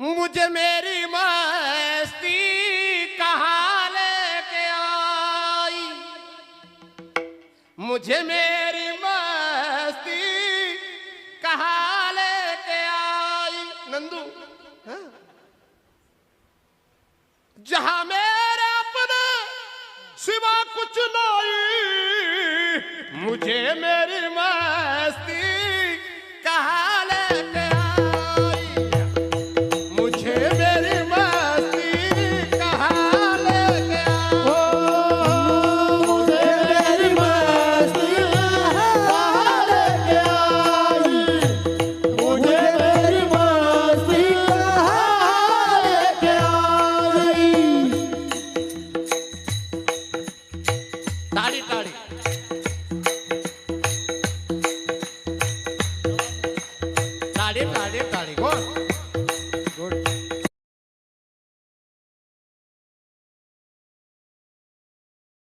मुझे मेरी मस्ती कहाँ लेके आई मुझे मेरी मस्ती कहाँ लेके आई नंदू हाँ? जहाँ मेरे अपने सिवा कुछ नहीं, मुझे मेरी मस्ती 哪里？哪里？